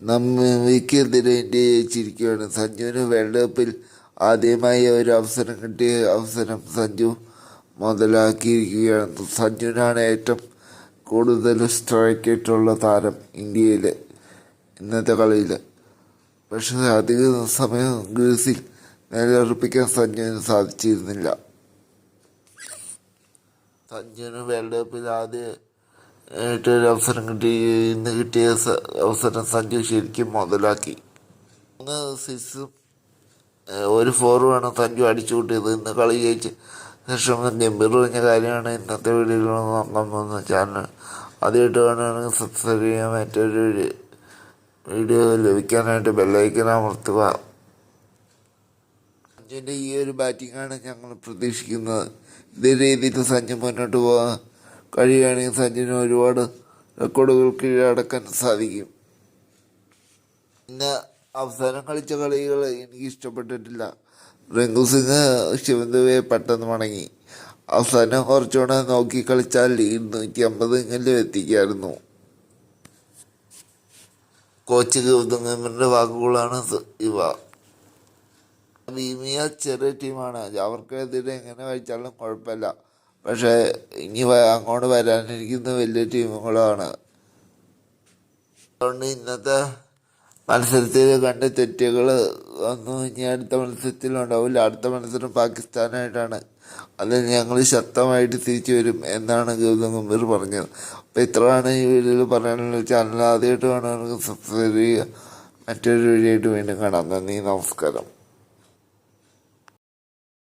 നമ്മയ്ക്കെതിരെ India ജയിച്ചിരിക്കുകയാണ് സഞ്ജുവിന് world കപ്പിൽ ആദ്യമായി ഒരു അവസരം കിട്ടിയ അവസരം സഞ്ജു മുതലാക്കിയിരിക്കുകയാണ്. സഞ്ജുവിനാണ് ഏറ്റവും കൂടുതൽ സ്ട്രൈക്ക് ഇട്ടുള്ള താരം ഇന്ത്യയിൽ ഇന്നത്തെ കളിയിൽ. പക്ഷേ അധിക സമയം ഗ്രീസിൽ നിലയുറപ്പിക്കാൻ സഞ്ജുവിന് സാധിച്ചിരുന്നില്ല. സഞ്ജുവിന് വേൾഡ് കപ്പിൽ ആദ്യ ആയിട്ടൊരു അവസരം കിട്ടി. ഇന്ന് കിട്ടിയ അവസരം സഞ്ജു ശരിക്കും മുതലാക്കി. ഒന്ന് സിക്സും ഒരു ഫോറുമാണ് സഞ്ജു അടിച്ചു കൂട്ടിയത്. ഇന്ന് കളി ജയിച്ച് ശേഷം ഗംഭീർ പറഞ്ഞ കാര്യമാണ് ഇന്നത്തെ വീഡിയോയിൽ നോക്കാൻ പോകുന്ന ചാനൽ ആദ്യമായിട്ട് കാണുകയാണെങ്കിൽ സബ്സ്ക്രൈബ് ചെയ്യാൻ മറ്റൊരു വീഡിയോ ലഭിക്കാനായിട്ട് ബെല്ലൈക്കൻ അമർത്തുക. സഞ്ജുവിന്റെ ഈ ഒരു ബാറ്റിങ്ങാണ് ഞങ്ങൾ പ്രതീക്ഷിക്കുന്നത്. ഇതേ രീതിയിൽ സഞ്ജു മുന്നോട്ട് പോകാൻ കഴിയുകയാണെങ്കിൽ സഞ്ജുവിന് ഒരുപാട് റെക്കോർഡുകൾ കീഴടക്കാൻ സാധിക്കും. ഇന്ന് അവസാനം കളിച്ച കളികൾ എനിക്ക് ഇഷ്ടപ്പെട്ടിട്ടില്ല. റിങ്കു സിംഗ് ശിവന്ദുവെ പെട്ടെന്ന് മടങ്ങി. അവസാനം കുറച്ചുകൂടെ നോക്കി കളിച്ചാൽ ഇരുന്നൂറ്റി അമ്പതെങ്കിലും എത്തിക്കായിരുന്നു. കോച്ച് ഗൗതം ഗംഭീറിന്റെ വാക്കുകളാണ് ഇവ. ഭീമിയ ചെറിയ ടീമാണ് അവർക്കെതിരെ എങ്ങനെ കഴിച്ചാലും കുഴപ്പമില്ല. പക്ഷേ ഇനി അങ്ങോട്ട് വരാനിരിക്കുന്ന വലിയ ടീമുകളാണ്. അതുകൊണ്ട് ഇന്നത്തെ മത്സരത്തിൽ കണ്ട തെറ്റുകൾ ഒന്നും ഇനി അടുത്ത മത്സരത്തിൽ ഉണ്ടാവില്ല അടുത്ത മത്സരം പാകിസ്ഥാനായിട്ടാണ്. അത് ഞങ്ങൾ ശക്തമായിട്ട് തിരിച്ചു വരും എന്നാണ് ഗൗതം ഗംഭീർ പറഞ്ഞത്. അപ്പോൾ ഇത്രയാണ് ഈ വീഡിയോയിൽ പറയാനുള്ള ചാനൽ ആദ്യമായിട്ട് കാണുകയാണെങ്കിൽ സബ്സ്ക്രൈബ് ചെയ്യുക. മറ്റൊരു വീഡിയോ ആയിട്ട് വീണ്ടും കാണാം. നന്ദി നമസ്കാരം.